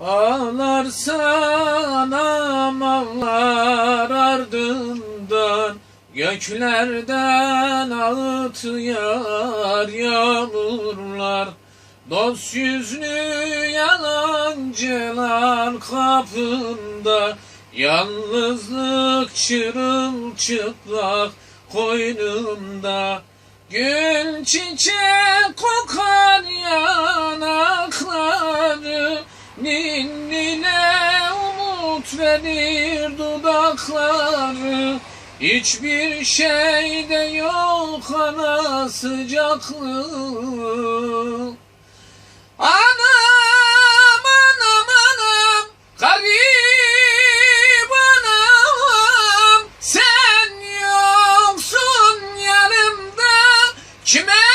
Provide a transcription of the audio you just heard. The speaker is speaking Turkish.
Ağlarsan ağlar ardından Göklerden ağıt yağar yağmurlar. Dost yüzlü yalancılar kapında Yalnızlık çırılçıplak koynunda. Gül çiçek kokar yanakları Nin umut verir dudakları Hiçbir şeyde yok ana sıcaklığı. Anam anam anam garip anam Sen yoksun yanımda kime